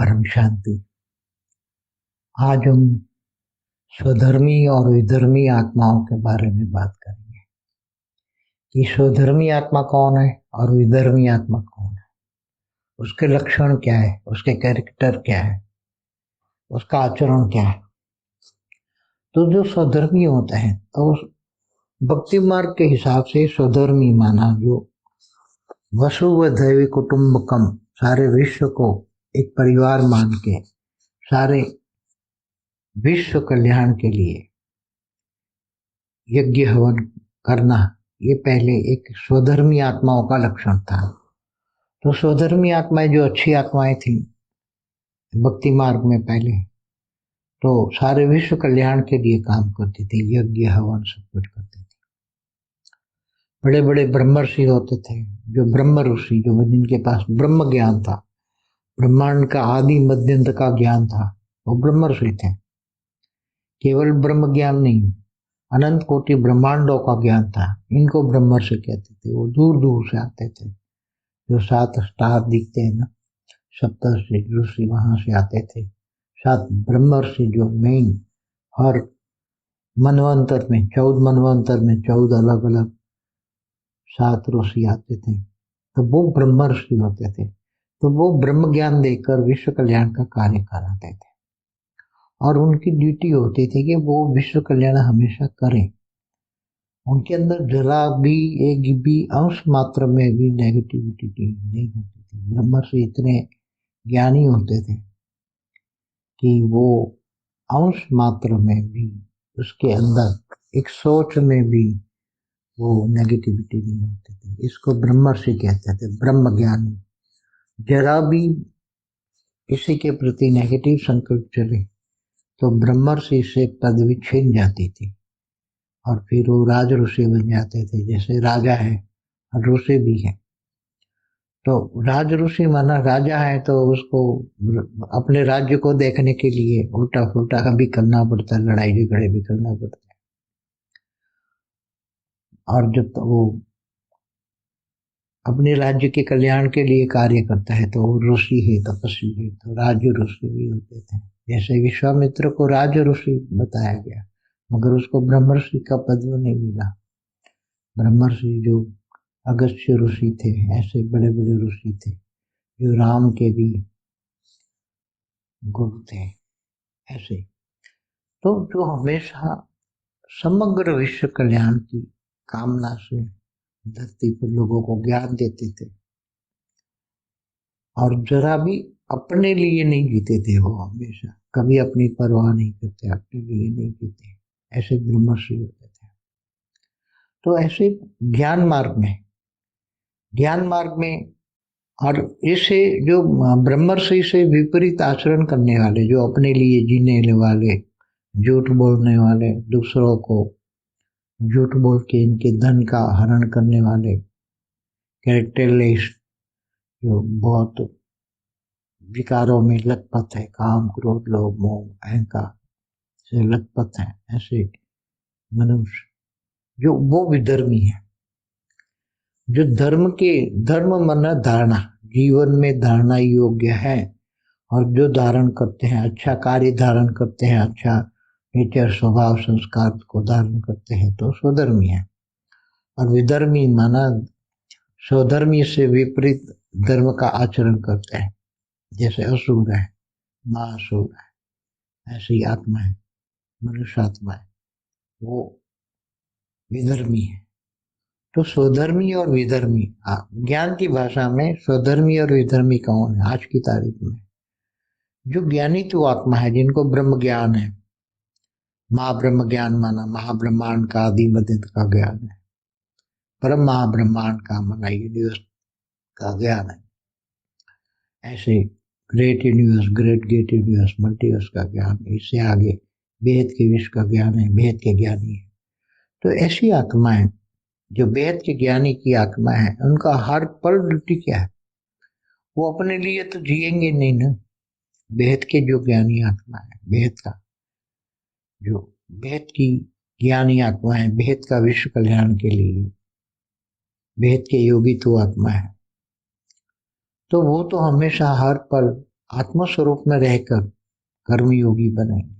परम शांति। आज हम स्वधर्मी और विधर्मी आत्माओं के बारे में बात करेंगे। कि स्वधर्मी आत्मा कौन है और विधर्मी आत्मा कौन है? उसके लक्षण क्या है? उसके कैरेक्टर क्या है? उसका आचरण क्या है? तो जो स्वधर्मी होते हैं तो भक्ति मार्ग के हिसाब से स्वधर्मी माना जो वसुव दैवी कुटुंबकम सारे विश्व को एक परिवार मान के सारे विश्व कल्याण के लिए यज्ञ हवन करना, ये पहले एक स्वधर्मी आत्माओं का लक्षण था। तो स्वधर्मी आत्माएँ जो अच्छी आत्माएँ थी भक्ति मार्ग में पहले तो सारे विश्व कल्याण के लिए काम करती थी, यज्ञ हवन सब कुछ करते थे। बड़े बड़े ब्रह्मर्षि होते थे, जो ब्रह्म ऋषि, जो जिनके पास ब्रह्म ज्ञान था ब्रह्मांड का आदि मध्यंत का ज्ञान था। वो ब्रह्मर्षि थे। केवल ब्रह्म ज्ञान नहीं, अनंत कोटि ब्रह्मांडों का ज्ञान था। इनको ब्रह्मर्षि कहते थे। वो दूर दूर से आते थे। जो सात स्टार दिखते हैं ना, सप्तर्षि, ऋषि, वहाँ से आते थे। सात ब्रह्मर्षि जो मेन हर मनवंतर में, चौदह मनवंतर में चौदह अलग अलग सात ऋषि आते थे। तो वो ब्रह्मर्षि होते थे। तो वो ब्रह्म ज्ञान देकर विश्व कल्याण का कार्य कराते थे। और उनकी ड्यूटी होती थी कि वो विश्व कल्याण हमेशा करें। उनके अंदर जरा भी एक भी अंश मात्र में भी नेगेटिविटी नहीं होती थी। ब्रह्म से इतने ज्ञानी होते थे कि वो अंश मात्र में भी उसके अंदर एक सोच में भी वो नेगेटिविटी नहीं होती थी। इसको ब्रह्मर्षि कहते थे ब्रह्म ज्ञानी जरा भी किसी के प्रति नेगेटिव संकल्प चले तो ब्रह्मर्षि से पदवी छीन जाती थी। और फिर वो राज ऋषि बन जाते थे, जैसे राजा है ऋषि भी है। तो राज ऋषि माना राजा है तो उसको अपने राज्य को देखने के लिए उल्टा फुल्टा भी करना पड़ता है लड़ाई झगड़े भी करना पड़ता। है और जब तो वो अपने राज्य के कल्याण के लिए कार्य करता है तो वो ऋषि है, तपस्वी है तो राज्य ऋषि भी होते थे। जैसे विश्वामित्र को राज ऋषि बताया गया, मगर उसको ब्रह्मर्षि का पद नहीं मिला। ब्रह्मर्षि जो अगस्त्य ऋषि थे, ऐसे बड़े बड़े ऋषि थे, जो राम के भी गुरु थे, ऐसे। तो जो हमेशा समग्र विश्व कल्याण की कामना से धरती पर लोगों को ज्ञान देते थे। और जरा भी अपने लिए नहीं जीते थे वो हमेशा। कभी अपनी परवाह नहीं करते, अपने लिए नहीं जीते। ऐसे ब्रह्मश्री होते थे। तो ऐसे ज्ञान मार्ग में, ज्ञान मार्ग में और ऐसे जो ब्रह्मर्षि से विपरीत आचरण करने वाले, जो अपने लिए जीने वाले, झूठ बोलने वाले दूसरों को झूठ बोल के इनके धन का हरण करने वाले कैरेक्टरलेस जो बहुत विकारों में लखपत है, काम, क्रोध, लोभ, मोह, अहंकार से लखपत है, ऐसे मनुष्य जो, वो भी धर्मी है। जो धर्म के, धर्म मन धारणा, जीवन में धारणा योग्य है और जो धारण करते हैं अच्छा कार्य धारण करते हैं अच्छा नेचर स्वभाव संस्कार को धारण करते हैं तो स्वधर्मी है। और विधर्मी माना स्वधर्मी से विपरीत धर्म का आचरण करते हैं, जैसे असुर है, महासुर है, ऐसी आत्मा है मनुष्य आत्मा है, वो विधर्मी है। तो स्वधर्मी और विधर्मी ज्ञान की भाषा में स्वधर्मी और विधर्मी कौन है? आज की तारीख में। जो ज्ञानी तो आत्मा है, जिनको ब्रह्म ज्ञान है महाब्रह्म ज्ञान माना, महाब्रह्मांड का आदि मध्य का ज्ञान है। परम महाब्रह्मांड का माना यूनिवर्स का ज्ञान है। ऐसे great universe great gate universe multiverse का ज्ञान है। इससे आगे बेहद के विश्व का ज्ञान है बेहद के ज्ञानी है। तो ऐसी आत्माएँ, जो बेहद के ज्ञानी की आत्मा है, उनका हर पल ड्यूटी क्या है? वो अपने लिए तो जिएँगे नहीं ना। बेहद के जो ज्ञानी आत्मा है बेहद का जो भेद की ज्ञानी आत्मा है, भेद का विश्व कल्याण के लिए, भेद के योगी तो आत्मा है। तो वो तो हमेशा हर पल आत्मा स्वरूप में रहकर कर्मयोगी बनेंगे।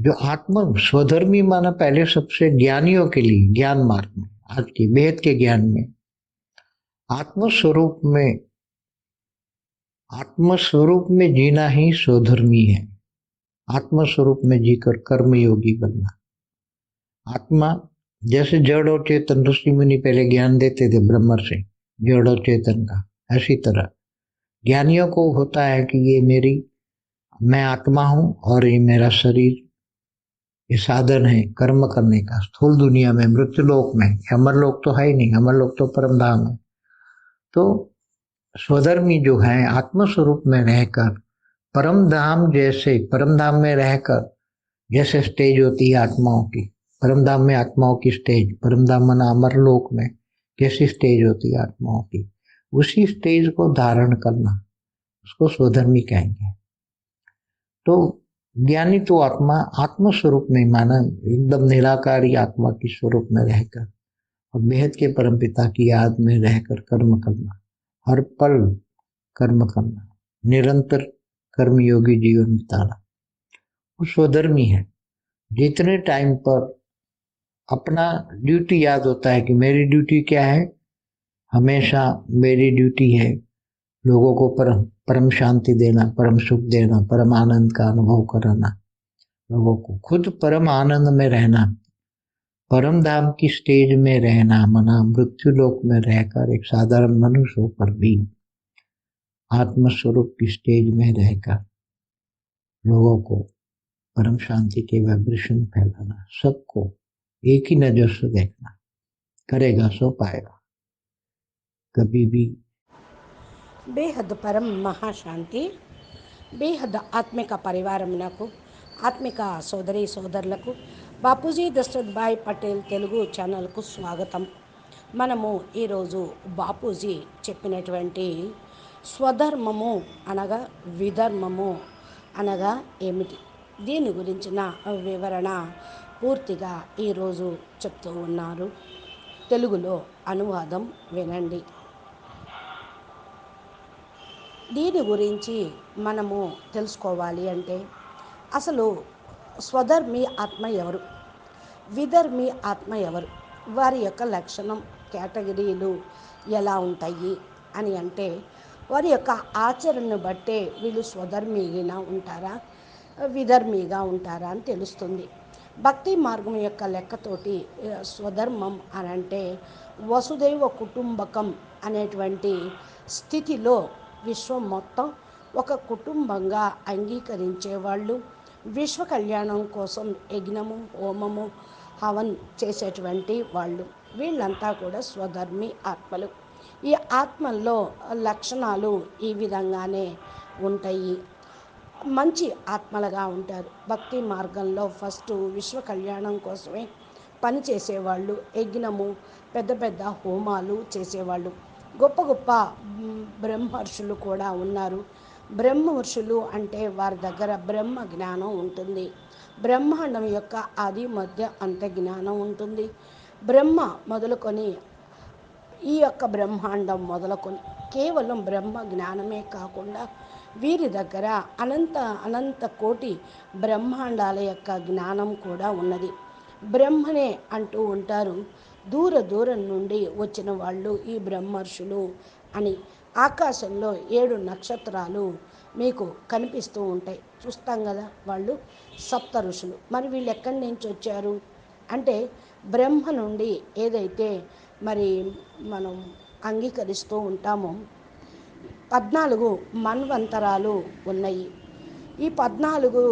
जो आत्मा स्वधर्मी माना पहले सबसे ज्ञानियों के लिए, ज्ञान मार्ग में, आज के वेद के ज्ञान में आत्म स्वरूप में आत्म स्वरूप में जीना ही स्वधर्मी है। आत्म स्वरूप में जीकर कर्मयोगी बनना। आत्मा जैसे जड़ और चेतन, ऋषि मुनि पहले ज्ञान देते थे ब्रह्म से, जड़ और चेतन का, ऐसी तरह। ज्ञानियों को होता है कि ये मेरी, मैं आत्मा हूँ और ये मेरा शरीर, ये साधन है कर्म करने का। स्थूल दुनिया में मृत्यु लोक में अमर लोक तो है ही नहीं अमर लोक तो परम धाम है। तो स्वधर्मी जो है, आत्मस्वरूप में रहकर परम धाम जैसे परम धाम में रहकर जैसे स्टेज होती है आत्माओं की परम धाम में आत्माओं की स्टेज परम धाम मना अमर लोक में कैसी स्टेज होती है आत्माओं की, उसी स्टेज को धारण करना, उसको स्वधर्मी कहेंगे। तो ज्ञानी तो आत्मा आत्म स्वरूप में माना, एकदम निराकारी आत्मा की स्वरूप में रहकर और बेहद के परम पिता की याद में रहकर कर्म करना, हर पल कर्म करना, निरंतर कर्मयोगी जीवन बिताना। वो स्वधर्मी है। जितने टाइम पर अपना ड्यूटी याद होता है कि मेरी ड्यूटी क्या है, हमेशा मेरी ड्यूटी है लोगों को परम परम शांति देना, परम सुख देना, परम आनंद का अनुभव कराना, लोगों को खुद परम आनंद में रहना, परम धाम की स्टेज में रहना, मना मृत्यु लोक में रहकर एक साधारण मनुष्य होकर भी। आत्मस्वरूप की स्टेज में रहकर लोगों को परम शांति के वाइब्रेशन फैलाना सबको एक ही नजर से देखना करेगा सो पाएगा कभी भी బేహద్ పరం మహాశాంతి బేహద్ ఆత్మిక పరివారమునకు ఆత్మిక సోదరి సోదరులకు బాపూజీ దశరథ్ భాయ్ పటేల్ తెలుగు ఛానల్కు స్వాగతం మనము ఈరోజు బాపూజీ చెప్పినటువంటి స్వధర్మము అనగా విధర్మము అనగా ఏమిటి? దీని గురించిన వివరణ పూర్తిగా ఈరోజు చెప్తూ ఉన్నారు. తెలుగులో అనువాదం వినండి. దీని గురించి మనము తెలుసుకోవాలి అంటే అసలు స్వధర్మి ఆత్మ ఎవరు? విధర్మి ఆత్మ ఎవరు? వారి యొక్క లక్షణం కేటగిరీలు ఎలా ఉంటాయి అని అంటే వారి యొక్క ఆచరణను బట్టే వీళ్ళు స్వధర్మిగా ఉంటారా? విధర్మిగా ఉంటారా అని తెలుస్తుంది. భక్తి మార్గం యొక్క లెక్కతోటి స్వధర్మం అని అంటే వసుదైవ కుటుంబకం అనేటువంటి స్థితిలో విశ్వం మొత్తం ఒక కుటుంబంగా అంగీకరించేవాళ్ళు విశ్వ కళ్యాణం కోసం యజ్ఞము హోమము హవన్ చేసేటువంటి వాళ్ళు. వీళ్ళంతా కూడా స్వధర్మి ఆత్మలు. ఈ ఆత్మల్లో లక్షణాలు ఈ విధంగానే ఉంటాయి. మంచి ఆత్మలుగా ఉంటారు. భక్తి మార్గంలో ఫస్ట్ విశ్వ కళ్యాణం కోసమే పనిచేసేవాళ్ళు యజ్ఞము పెద్ద పెద్ద హోమాలు చేసేవాళ్ళు. గొప్ప గొప్ప బ్రహ్మర్షులు కూడా ఉన్నారు. బ్రహ్మర్షులు అంటే వారి దగ్గర బ్రహ్మ జ్ఞానం ఉంటుంది. బ్రహ్మాండం యొక్క ఆది మధ్య అంత జ్ఞానం ఉంటుంది. బ్రహ్మ మొదలుకొని ఈ యొక్క బ్రహ్మాండం మొదలుకొని కేవలం బ్రహ్మ జ్ఞానమే కాకుండా వీరి దగ్గర అనంత అనంత కోటి బ్రహ్మాండాల యొక్క జ్ఞానం కూడా ఉన్నది. బ్రహ్మనే అంటూ ఉంటారు. దూర దూరం నుండి వచ్చిన వాళ్ళు ఈ బ్రహ్మర్షులు అని. ఆకాశంలో ఏడు నక్షత్రాలు మీకు కనిపిస్తూ ఉంటాయి. చూస్తాం కదా వాళ్ళు సప్త ఋషులు. మరి వీళ్ళు ఎక్కడి నుంచి వచ్చారు? అంటే బ్రహ్మ నుండి ఏదైతే మరి మనం అంగీకరిస్తూ ఉంటాము. పద్నాలుగు మన్వంతరాలు ఉన్నాయి. ఈ పద్నాలుగు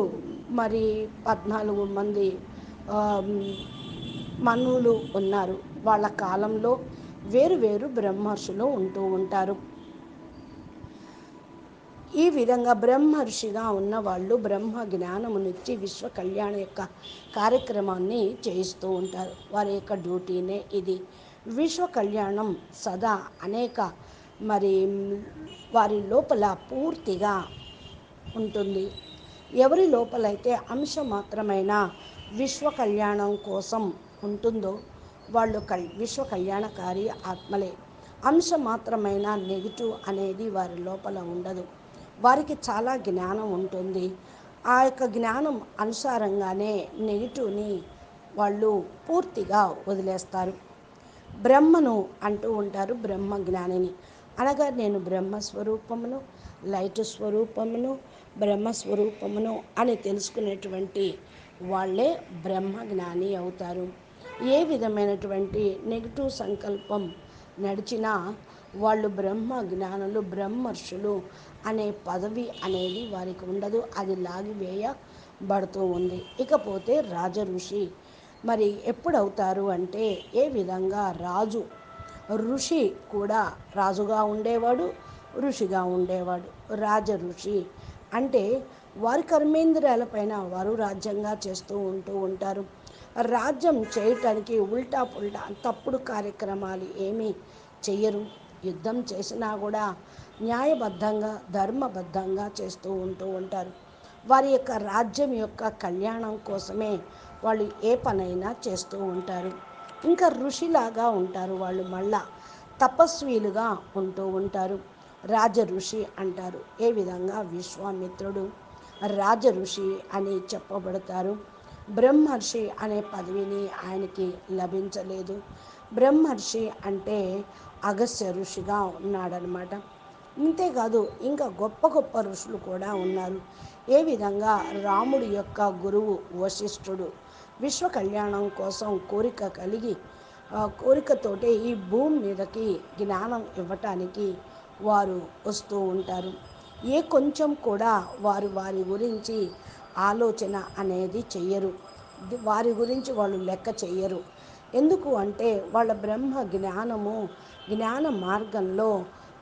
మరి పద్నాలుగు మంది మనువులు ఉన్నారు. వాళ్ళ కాలంలో వేరు వేరు బ్రహ్మర్షులు ఉంటూ ఉంటారు. ఈ విధంగా బ్రహ్మర్షిగా ఉన్న వాళ్ళు బ్రహ్మ జ్ఞానమునిచ్చి విశ్వ కళ్యాణ యొక్క కార్యక్రమాన్ని చేయిస్తూ ఉంటారు. వారి యొక్క డ్యూటీనే ఇది. విశ్వ కళ్యాణం సదా అనేక మరి వారి లోపల పూర్తిగా ఉంటుంది. ఎవరి లోపలైతే అంశ మాత్రమైన విశ్వ కళ్యాణం కోసం ఉంటుందో వాళ్ళు కల్ విశ్వ కళ్యాణకారి ఆత్మలే. అంశ మాత్రమైన నెగిటివ్ అనేది వారి లోపల ఉండదు. వారికి చాలా జ్ఞానం ఉంటుంది. ఆ యొక్క జ్ఞానం అనుసారంగానే నెగిటివ్ని వాళ్ళు పూర్తిగా వదిలేస్తారు. బ్రహ్మను అంటూ ఉంటారు బ్రహ్మ జ్ఞానిని. అనగా నేను బ్రహ్మ స్వరూపమును లైట్ స్వరూపమును బ్రహ్మస్వరూపమును అని తెలుసుకునేటువంటి వాళ్ళే బ్రహ్మ జ్ఞాని అవుతారు. ఏ విధమైనటువంటి నెగిటివ్ సంకల్పం నడిచినా వాళ్ళు బ్రహ్మ జ్ఞానులు బ్రహ్మర్షులు అనే పదవి అనేది వారికి ఉండదు. అది లాగివేయబడుతూ ఉంది. ఇకపోతే రాజ ఋషి మరి ఎప్పుడు అవుతారు అంటే ఏ విధంగా రాజు ఋషి కూడా రాజుగా ఉండేవాడు ఋషిగా ఉండేవాడు. రాజ ఋషి అంటే వారి కర్మేంద్రియాలపైన వారు రాజ్యంగా చేస్తూ ఉంటూ ఉంటారు. రాజ్యం చేయటానికి ఉల్టా పుల్టా తప్పుడు కార్యక్రమాలు ఏమీ చెయ్యరు. యుద్ధం చేసినా కూడా న్యాయబద్ధంగా ధర్మబద్ధంగా చేస్తూ ఉంటూ ఉంటారు. వారి యొక్క రాజ్యం యొక్క కళ్యాణం కోసమే వాళ్ళు ఏ పనైనా చేస్తూ ఉంటారు. ఇంకా ఋషిలాగా ఉంటారు వాళ్ళు మళ్ళా తపస్వీలుగా ఉంటూ ఉంటారు. రాజ ఋషి అంటారు ఏ విధంగా విశ్వామిత్రుడు? రాజ ఋషి అని చెప్పబడతారు. బ్రహ్మర్షి అనే పదవిని ఆయనకి లభించలేదు. బ్రహ్మర్షి అంటే అగస్య ఋషిగా ఉన్నాడనమాట. ఇంతేకాదు ఇంకా గొప్ప గొప్ప ఋషులు కూడా ఉన్నారు. ఏ విధంగా రాముడి యొక్క గురువు వశిష్ఠుడు విశ్వ కళ్యాణం కోసం కోరిక కలిగి కోరికతోటే ఈ భూమి మీదకి జ్ఞానం ఇవ్వటానికి వారు వస్తూ ఉంటారు. ఏ కొంచెం కూడా వారు వారి గురించి ఆలోచన అనేది చెయ్యరు. వారి గురించి వాళ్ళు లెక్క చెయ్యరు. ఎందుకు అంటే వాళ్ళ బ్రహ్మ జ్ఞానము జ్ఞాన మార్గంలో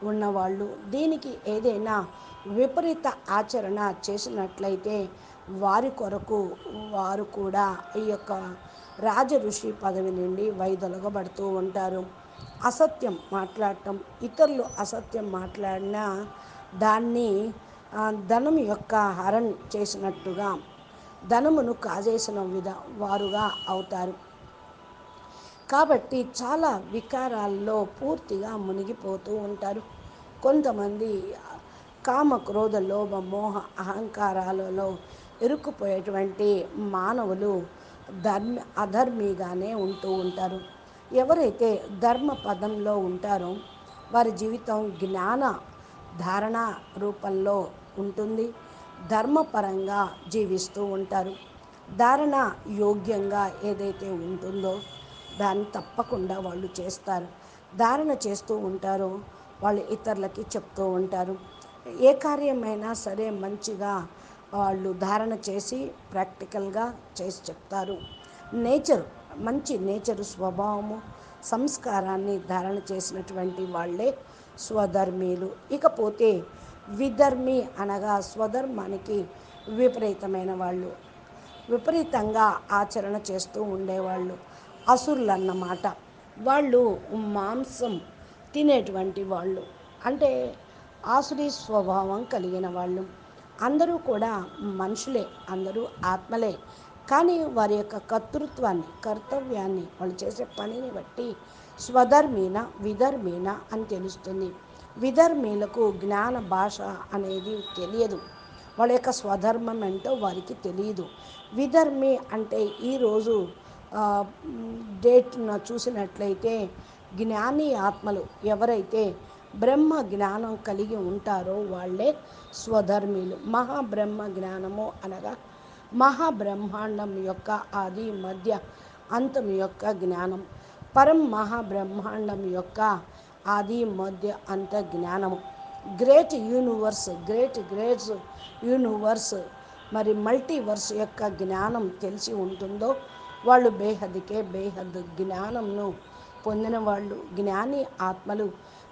ఉన్నవాళ్ళు. దీనికి ఏదైనా విపరీత ఆచరణ చేసినట్లయితే వారి కొరకు వారు కూడా ఈ యొక్క రాజ ఋషి పదవి నుండి వైదొలగబడుతూ ఉంటారు. అసత్యం మాట్లాడటం ఇతరులు అసత్యం మాట్లాడినా దాన్ని ధనం యొక్క హరణ్ చేసినట్టుగా ధనమును కాజేసిన విధ వారుగా అవుతారు. కాబట్టి చాలా వికారాల్లో పూర్తిగా మునిగిపోతూ ఉంటారు. కొంతమంది కామ క్రోధ లోభ మోహ అహంకారాలలో ఇరుక్కుపోయేటువంటి మానవులు ధర్మ అధర్మిగానే ఉంటూ ఉంటారు. ఎవరైతే ధర్మ పదంలో ఉంటారో వారి జీవితం జ్ఞాన ధారణ రూపంలో ఉంటుంది. ధర్మపరంగా జీవిస్తూ ఉంటారు. ధారణ యోగ్యంగా ఏదైతే ఉంటుందో దాన్ని తప్పకుండా వాళ్ళు చేస్తారు. ధారణ చేస్తూ ఉంటారో వాళ్ళు ఇతరులకి చెప్తూ ఉంటారు. ఏ కార్యమైనా సరే మంచిగా వాళ్ళు ధారణ చేసి ప్రాక్టికల్గా చేసి చెప్తారు. నేచర్ మంచి నేచర్ స్వభావము సంస్కారాన్ని ధారణ చేసినటువంటి వాళ్ళే స్వధర్మీలు ఇకపోతే విధర్మి అనగా స్వధర్మానికి విపరీతమైన వాళ్ళు. విపరీతంగా ఆచరణ చేస్తూ ఉండేవాళ్ళు. అసురులు అన్నమాట వాళ్ళు మాంసం తినేటువంటి వాళ్ళు. అంటే ఆసురీ స్వభావం కలిగిన వాళ్ళు. అందరూ కూడా మనుషులే అందరూ ఆత్మలే. కానీ వారి యొక్క కర్తృత్వాన్ని కర్తవ్యాన్ని వాళ్ళు చేసే పనిని బట్టి స్వధర్మీన విధర్మీన అని తెలుస్తుంది. విధర్మీలకు జ్ఞాన భాష అనేది తెలియదు. వాళ్ళ యొక్క స్వధర్మం ఏంటో వారికి తెలియదు. విధర్మి అంటే ఈరోజు డేట్ను చూసినట్లయితే జ్ఞాని ఆత్మలు ఎవరైతే బ్రహ్మ జ్ఞానం కలిగి ఉంటారో వాళ్ళే స్వధర్మీలు. మహాబ్రహ్మ జ్ఞానము అనగా మహాబ్రహ్మాండం యొక్క ఆది మధ్య అంతం యొక్క జ్ఞానం. పరం మహాబ్రహ్మాండం యొక్క ఆది మధ్య అంత జ్ఞానము. Great universe great greats universe మరి మల్టీవర్స్ యొక్క జ్ఞానం తెలిసి ఉంటుందో వాళ్ళు బేహద్కే బేహద్దు జ్ఞానంను పొందిన వాళ్ళు జ్ఞాని ఆత్మలు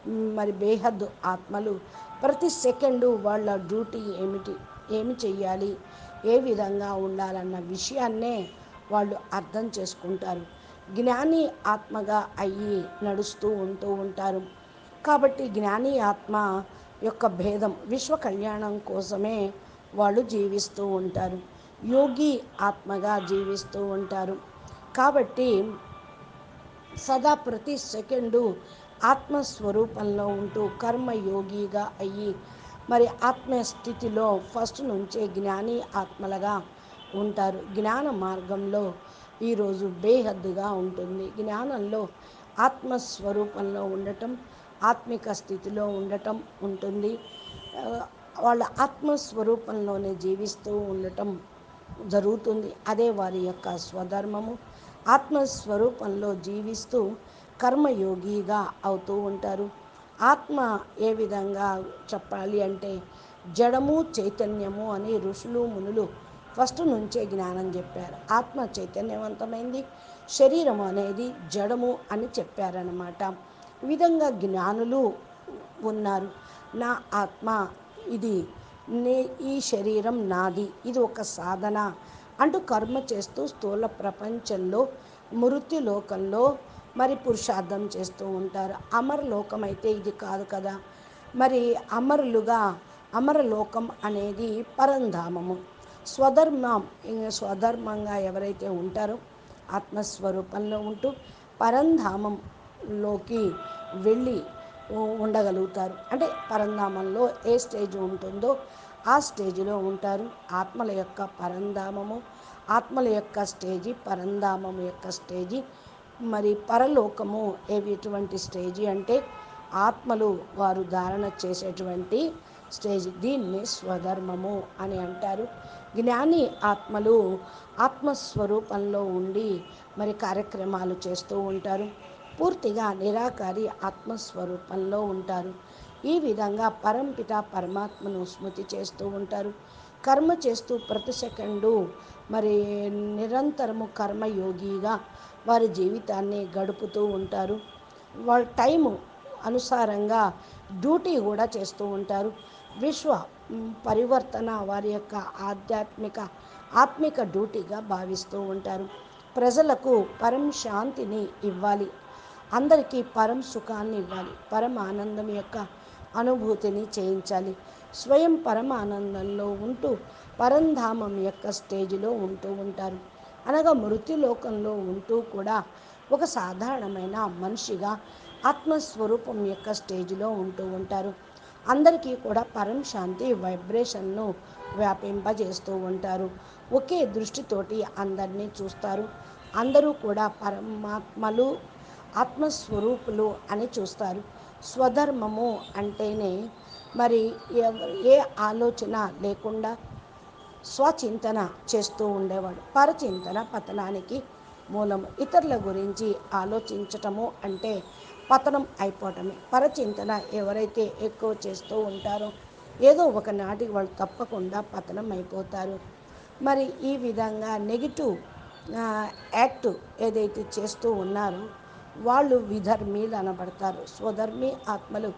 మరి బేహద్దు ఆత్మలు ప్రతి సెకండు వాళ్ళ డ్యూటీ ఏమిటి? ఏమి చెయ్యాలి? ఏ విధంగా ఉండాలన్న విషయాన్నే వాళ్ళు అర్థం చేసుకుంటారు. జ్ఞాని ఆత్మగా అయ్యి నడుస్తూ ఉంటూ ఉంటారు. కాబట్టి జ్ఞాని ఆత్మ యొక్క భేదం విశ్వ కళ్యాణం కోసమే వాళ్ళు జీవిస్తూ ఉంటారు. యోగి ఆత్మగా జీవిస్తూ ఉంటారు. కాబట్టి సదా ప్రతి సెకండు ఆత్మస్వరూపంలో ఉంటూ కర్మయోగిగా అయ్యి మరి ఆత్మ స్థితిలో ఫస్ట్ నుంచే జ్ఞాని ఆత్మలుగా ఉంటారు. జ్ఞాన మార్గంలో ఈరోజు బేహద్దుగా ఉంటుంది. జ్ఞానంలో ఆత్మస్వరూపంలో ఉండటం ఆత్మిక స్థితిలో ఉండటం ఉంటుంది. వాళ్ళ ఆత్మస్వరూపంలోనే జీవిస్తూ ఉండటం జరుగుతుంది. అదే వారి యొక్క స్వధర్మము. ఆత్మస్వరూపంలో జీవిస్తూ కర్మయోగిగా అవుతూ ఉంటారు. ఆత్మ ఏ విధంగా చెప్పాలి అంటే జడము చైతన్యము అని ఋషులు మునులు ఫస్ట్ నుంచే జ్ఞానం చెప్పారు. ఆత్మ చైతన్యవంతమైంది శరీరం అనేది జడము అని చెప్పారనమాట ఈ విధంగా జ్ఞానులు ఉన్నారు. నా ఆత్మ ఇది నే ఈ శరీరం నాది ఇది ఒక సాధన. అంటూ కర్మ చేస్తూ స్థూల ప్రపంచంలో మృత్యు లోకంలో మరి పురుషార్థం చేస్తూ ఉంటారు. అమర లోకం అయితే ఇది కాదు కదా. మరి అమరులుగా అమరలోకం అనేది పరంధామము. స్వధర్మం స్వధర్మంగా ఎవరైతే ఉంటారో ఆత్మస్వరూపంలో ఉంటూ పరంధామంలోకి వెళ్ళి ఉండగలుగుతారు. అంటే పరంధామంలో ఏ స్టేజ్ ఉంటుందో ఆ స్టేజ్లో ఉంటారు. ఆత్మల యొక్క పరంధామము ఆత్మల యొక్క స్టేజి పరంధామము యొక్క స్టేజి మరి పరలోకము ఎటువంటి స్టేజి అంటే ఆత్మలు వారు ధారణ చేసేటువంటి స్టేజ్. దీన్ని స్వధర్మము అని అంటారు. జ్ఞాని ఆత్మలు ఆత్మస్వరూపంలో ఉండి మరి కార్యక్రమాలు చేస్తూ ఉంటారు. పూర్తిగా నిరాకారి ఆత్మస్వరూపంలో ఉంటారు. ఈ విధంగా పరంపిత పరమాత్మను స్మృతి చేస్తూ ఉంటారు. కర్మ చేస్తూ ప్రతి సెకండు మరి నిరంతరము కర్మయోగిగా వారి జీవితాన్ని గడుపుతూ ఉంటారు. వాళ్ళ టైము అనుసారంగా డ్యూటీ కూడా చేస్తూ ఉంటారు. విశ్వ పరివర్తన వారి యొక్క ఆధ్యాత్మిక ఆత్మిక డ్యూటీగా భావిస్తూ ఉంటారు. ప్రజలకు పరం శాంతిని ఇవ్వాలి. అందరికీ పరం సుఖాన్ని ఇవ్వాలి. పరమ ఆనందం యొక్క అనుభూతిని చేయించాలి. స్వయం పరమానందంలో ఉంటూ పరంధామం యొక్క స్టేజిలో ఉంటూ ఉంటారు. అనగా మృత్యులోకంలో ఉంటూ కూడా ఒక సాధారణమైన మనిషిగా ఆత్మస్వరూపం యొక్క స్టేజిలో ఉంటూ ఉంటారు. అందరికీ కూడా పరం శాంతి వైబ్రేషన్ను వ్యాపింపజేస్తూ ఉంటారు. ఒకే దృష్టితోటి అందరినీ చూస్తారు. అందరూ కూడా పరమాత్మలు ఆత్మస్వరూపులు అని చూస్తారు. స్వధర్మము అంటేనే మరి ఏ ఆలోచన లేకుండా స్వచింతన చేస్తూ ఉండేవాడు. పరచింతన పతనానికి మూలము. ఇతరుల గురించి ఆలోచించటము అంటే పతనం అయిపోవటమే. పరచింతన ఎవరైతే ఎక్కువ చేస్తూ ఉంటారో ఏదో ఒక నాటికి వాళ్ళు తప్పకుండా పతనం అయిపోతారు. మరి ఈ విధంగా నెగిటివ్ యాక్ట్ ఏదైతే చేస్తూ ఉన్నారో వాళ్ళు విధర్మీలు అనబడతారు. స్వధర్మి ఆత్మలు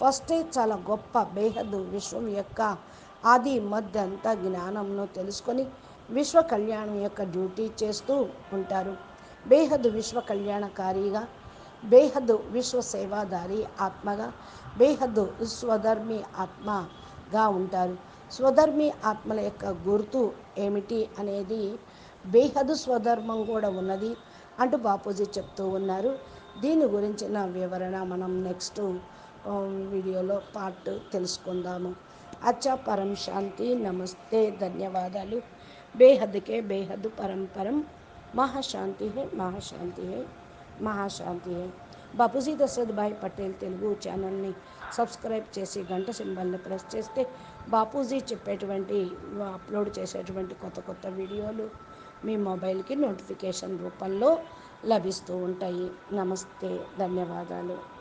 ఫస్టే చాలా గొప్ప బేహద్దు విశ్వం యొక్క ఆది మధ్య అంతా జ్ఞానంను తెలుసుకొని విశ్వ కళ్యాణం యొక్క డ్యూటీ చేస్తూ ఉంటారు. బేహద్దు విశ్వ కళ్యాణకారిగా బేహద్దు విశ్వ సేవాదారి ఆత్మగా బేహద్దు స్వధర్మి ఆత్మగా ఉంటారు. స్వధర్మి ఆత్మల యొక్క గుర్తు ఏమిటి అనేది బేహదు స్వధర్మం కూడా ఉన్నది. అంటూ బాపూజీ చెప్తూ ఉన్నారు. దీని గురించిన వివరణ మనం నెక్స్ట్ వీడియోలో పార్ట్ తెలుసుకుందాము. అచ్చా పరం శాంతి నమస్తే ధన్యవాదాలు. బేహద్కే బేహద్ పరంపరం మహాశాంతి హే మహాశాంతి హే మహాశాంతి బాపూజీ దశరథ్భాయ్ పటేల్ తెలుగు ఛానల్ని సబ్స్క్రైబ్ చేసి గంట సింబల్ని ప్రెస్ చేస్తే బాపూజీ చెప్పేటువంటి అప్లోడ్ చేసేటువంటి కొత్త కొత్త వీడియోలు మీ మొబైల్కి నోటిఫికేషన్ రూపంలో లభిస్తూ ఉంటాయి. నమస్తే ధన్యవాదాలు.